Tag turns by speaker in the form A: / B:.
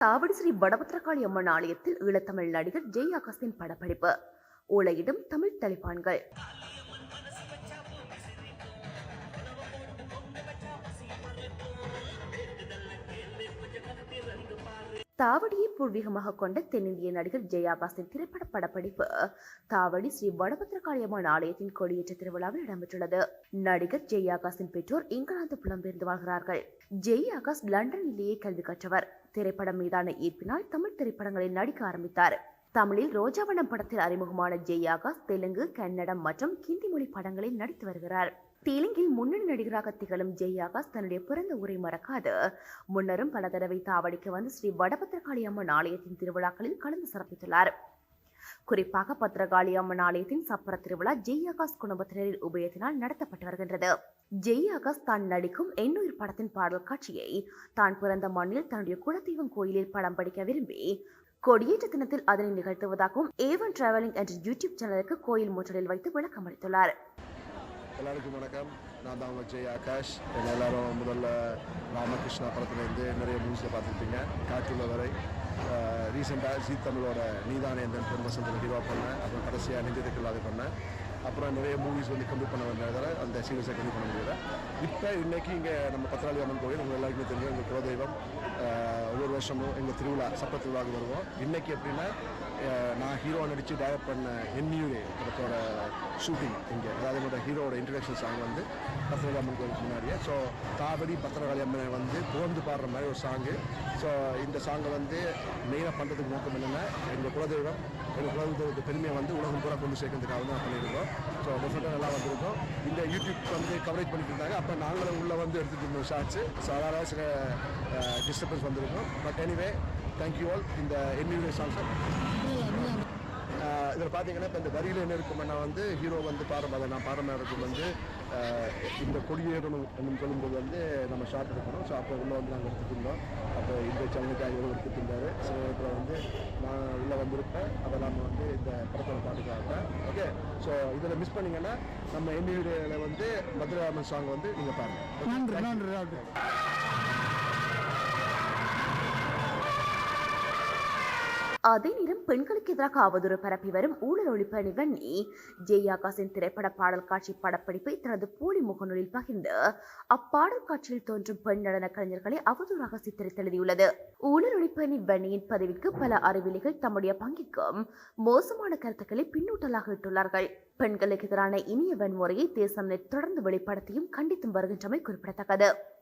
A: தாவடி ஸ்ரீ வடபத்திரகாளி அம்மன் ஆலயத்தில் ஈழத்தமிழ் நடிகர் ஜெய் ஆகாஷின் படப்பிடிப்பு. ஓலையிடும் தமிழ் தலிபான்கள் தாவடியை பூர்வீகமாக கொண்ட தென்னிந்திய நடிகர் ஜெயாபாஸின் திரைப்பட படப்பிடிப்பு. தாவடி ஸ்ரீ வடபத்திரகாளியம்மன் ஆலயத்தின் கொடியேற்ற திருவிழாவில் இடம்பெற்றுள்ளது. நடிகர் ஜெயாகாஸின் பெற்றோர் இங்கிலாந்து புலம்பெயர்ந்து வாழ்கிறார்கள். ஜெய் ஆகாஷ் லண்டனிலேயே கல்வி கற்றவர். திரைப்படம் மீதான ஈர்ப்பினால் தமிழ் திரைப்படங்களில் நடிக்க ஆரம்பித்தார். தமிழில் ரோஜாவனம் படத்தில் அறிமுகமான ஜெய் ஆகாஷ் தெலுங்கு கன்னடம் மற்றும் ஹிந்தி மொழி படங்களில் நடித்து வருகிறார். தெலுங்கில் முன்னணி நடிகராக திகழும் ஜெய் ஆகாஷ் தன்னுடைய பிறந்த ஊரை மறக்காது. முன்னரும் பல தடவை தாவடிக்க வந்து ஸ்ரீ வடபத்திரகாளி அம்மன் ஆலயத்தின் திருவிழாக்களில் கலந்து சிறப்பித்துள்ளார். குறிப்பாக பத்திரகாளி அம்மன் ஆலயத்தின் சப்பர திருவிழா ஜெய் ஆகாஷ் குடும்பத்தினரின் உபயத்தினால் நடத்தப்பட்டு வருகின்றது. ஜெய் ஆகாஷ் தான் நடிக்கும் எண்ணுயிர் படத்தின் பாடல் காட்சியை தான் பிறந்த மண்ணில் தன்னுடைய குலதெய்வம் கோயிலில் படம் படிக்க விரும்பி கொடியேற்ற தினத்தில் அதனை நிகழ்த்துவதாகவும் ஏவன் டிராவலிங் என்ற யூடியூப் சேனலுக்கு கோயில் முற்றலில் வைத்து விளக்கம் அளித்துள்ளார்
B: எல்லாருக்கும் வணக்கம். நான் தான் உங்கள் ஜெய் ஆகாஷ். என்ன எல்லாரும் முதல்ல ராமகிருஷ்ணா படத்துலேருந்து நிறைய மூவிஸில் பார்த்துருப்பீங்க. காற்றுள்ள வரை. ரீசெண்டாக ஜீ தமிழோட நீதானே எந்த பெருமசந்தில் ஹீரோ பண்ணேன் அப்புறம் கடைசியாக நெஞ்சதுக்கு இல்லாத பண்ணேன் அப்புறம் நிறைய மூவிஸ் வந்து கம்ப்ளீட் பண்ண வேண்டியதால் அந்த சீரியஸை கம்ப்ளீட் பண்ண முடியல. இப்போ இன்றைக்கி இங்கே நம்ம பத்திராளி அம்மன் கோயில் உங்கள் எல்லாருக்குமே தெரியும் எங்கள் குலதெய்வம். ஒவ்வொரு வருஷமும் எங்கள் திருவிழா சப்ப திருவிழாவுக்கு வருவோம். இன்றைக்கி எப்படின்னா நான் ஹீரோ நடித்து டைரக்ட் பண்ண என்யூஏ படத்தோட ஷூட்டிங் இங்கே. அதாவது என்னோட ஹீரோவோட இன்ட்ரடக்ஷன் சாங் வந்து பத்திரகாளி அம்மன் கோயிலுக்கு முன்னாடியே. ஸோ தாவடி பத்திரகாளி அம்மனை வந்து புகழ்ந்து பாடுற மாதிரி ஒரு சாங்கு ஸோ இந்த சாங்கை வந்து மெயினாக பண்ணுறதுக்கு நோக்கம் என்னென்னா எங்கள் குலதெய்வம் எங்கள் குலதெய்வத்துக்கு பெருமையை வந்து உலகம் பூரா கொண்டு சேர்க்கறதுக்காக தான் பண்ணியிருக்கோம் ஸோ டெஃபினட்டாக நல்லா வந்திருக்கோம். இந்த யூடியூப் வந்து கவரேஜ் பண்ணிட்டு இருந்தாங்க அப்போ நாங்களும் உள்ளே வந்து எடுத்துகிட்டு இருந்தோம் ஷார்ட்ஸு ஸோ அதனால் சில டிஸ்டர்பன்ஸ் வந்திருக்கோம். பட் எனிவே தேங்க்யூ ஆல் இந்த என்னுடைய சாங்ஸை இதில் பார்த்தீங்கன்னா இப்போ இந்த வரியில் என்ன இருக்குமென்னா வந்து ஹீரோ வந்து அதை நான் பாடம் இருக்கும் வந்து இந்த கொடியேறணும் என்னும் சொல்லும்போது வந்து நம்ம ஷார்ட் எடுக்கணும். ஸோ அப்போ உள்ளே வந்து நாங்கள் இருந்தோம் அப்போ இந்த சேனலுக்காக இவர் இருந்தார் ஸோ இப்போ வந்து நான் உள்ளே வந்திருப்பேன். அதெல்லாம் வந்து இந்த படத்தோட பாட்டுக்காக ஓகே ஸோ இதில் மிஸ் பண்ணீங்கன்னா நம்ம எம்யூடியில் வந்து மதுராமன் சாங் வந்து நீங்கள் பாருங்கள்
C: நன்றி நன்றி.
A: அதே நேரம் பெண்களுக்கு எதிராக அவதூறு பரப்பி வரும் ஊழல் ஒழிப்பு அணிவண்ணி ஜெய் ஆகாஷின் திரைப்பட பாடல் காட்சி படப்பிடிப்பை தனது போலி முகநூலில் பகிர்ந்து அப்பாடல் காட்சியில் தோன்றும் பெண் நடன கலைஞர்களை அவதூறாக சித்தரித்தெழுதியுள்ளது. ஊழல் ஒழிப்பு அணி வன்னியின் பதவிக்கு பல அறிவிலிகள் தம்முடைய பங்கிற்கும் மோசமான கருத்துக்களை பின்னூட்டலாக இட்டுள்ளார்கள். பெண்களுக்கு எதிரான இனிய வன்முறையை தேசம் தொடர்ந்து வெளிப்படுத்தியும் கண்டித்தும் வருகின்றமை குறிப்பிடத்தக்கது.